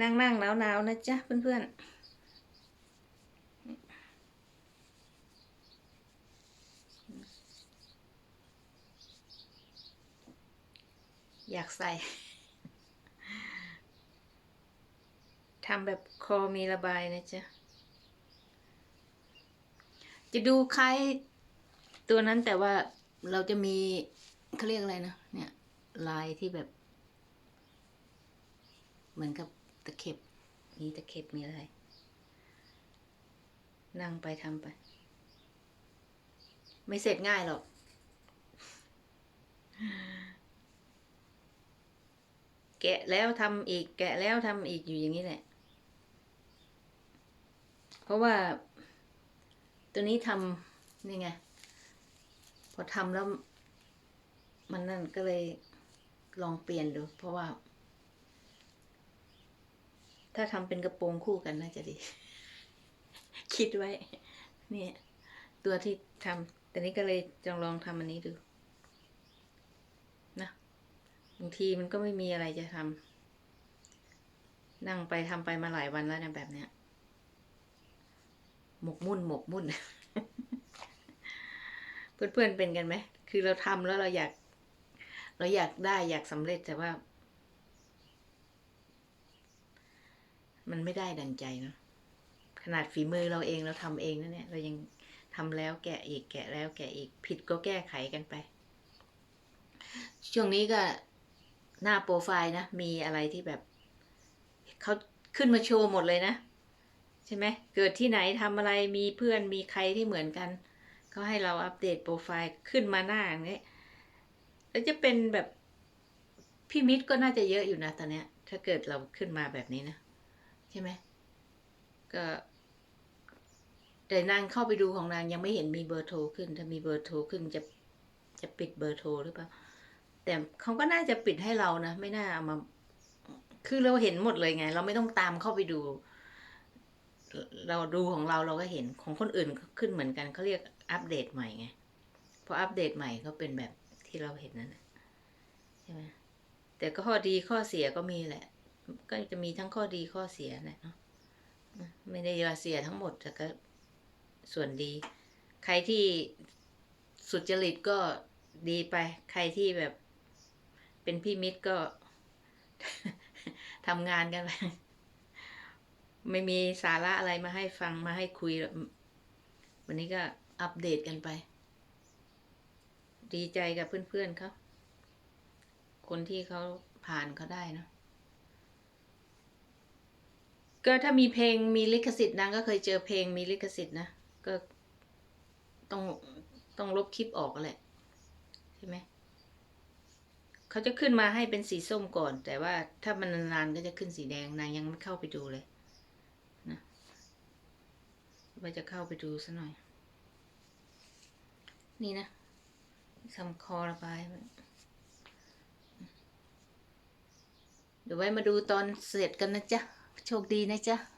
นั่งนั่งหนาวหนาวนะจ๊ะเพื่อนๆอยากใส่ทำแบบคอมีระบายนะจ๊ะ จะดูคล้ายตัวนั้นแต่ว่าเราจะมีเขาเรียกอะไรนะ เนี่ย ลายที่แบบ เหมือนกับ ตะเข็บ มีตะเข็บมีอะไร นั่งไปทำไป ไม่เสร็จง่ายหรอก แกะแล้วทำอีก แกะแล้วทำอีกอยู่อย่างนี้แหละ เพราะว่า ตัวนี้ทำนี่ไง พอทำแล้ว มันนั่นก็เลยลองเปลี่ยนดู เพราะว่า ถ้าทำเป็นกระโปรงคู่กันน่าจะดี คิดไว้ เนี่ย ตัวที่ทำแต่นี้ก็เลยจองลองทำอันนี้ดู นะบางทีมันก็ไม่มีอะไรจะทำนั่งไปทำไปมาหลายวันแล้วนะแบบเนี้ย หมกมุ่นหมกมุ่น เพื่อนๆเป็นกันไหม คือเราทำแล้วเราอยาก เราอยากได้อยากสำเร็จแต่ว่า มันไม่ได้ดังใจเนาะขนาดฝีมือเราเองเราทำเองนะเนี่ยเรายังทำแล้วแกะอีกแกะแล้วแกะอีกผิดก็แก้ไขกันไป ช่วงนี้ก็หน้าโปรไฟล์นะ มีอะไรที่แบบเขาขึ้นมาโชว์หมดเลยนะ ใช่ไหมเกิดที่ไหนทำอะไรมีเพื่อนมีใครที่เหมือนกันเขาให้เราอัปเดตโปรไฟล์ขึ้นมาหน้าอย่างนี้แล้วจะเป็นแบบพี่มิตรก็น่าจะเยอะอยู่นะตอนเนี้ย ถ้าเกิดเราขึ้นมาแบบนี้นะ ช่ไหมก็แต่นางเข้าไปดูของนางยังไม่เห็นมีเบอร์โทรขึ้น ถ้ามีเบอร์โทรขึ้นจะจะปิดเบอร์โทรหรือเปล่าแต่เขาก็น่าจะปิดให้เรานะไม่น่าเอามา คือเราเห็นหมดเลยไง เราไม่ต้องตามเข้าไปดู เราดูของเราเราก็เห็นของคนอื่นขึ้นเหมือนกันเขาเรียกอัปเดตใหม่ไงพออัปเดตใหม่ก็เป็นแบบที่เราเห็นนั่นใช่ไหมแต่ก็ข้อดีข้อเสียก็มีแหละ ก็จะมีทั้งข้อดีข้อเสียแหละเนาะไม่ได้ว่าเสียทั้งหมดแต่ก็ส่วนดี ใครที่สุจริตก็ดีไป ใครที่แบบ เป็นพี่มิตรก็ทำงานกันไปไม่มีสาระอะไรมาให้ฟังมาให้คุย วันนี้ก็อัปเดตกันไป ดีใจกับเพื่อนๆเขาคนที่เขาผ่านเขาได้เนอะ ก็ถ้ามีเพลงมีลิขสิทธิ์นางก็เคยเจอเพลงมีลิขสิทธิ์นะก็ต้องต้องลบคลิปออกแหละใช่ไหมเขาจะขึ้นมาให้เป็นสีส้มก่อน แต่ว่าถ้ามันนานๆก็จะขึ้นสีแดงนางยังไม่เข้าไปดูเลยนะว่าจะเข้าไปดูซะหน่อย นี่นะทำคอระบายเดี๋ยวไว้มาดูตอนเสร็จกันนะจ๊ะ โชคดีนะจ๊ะ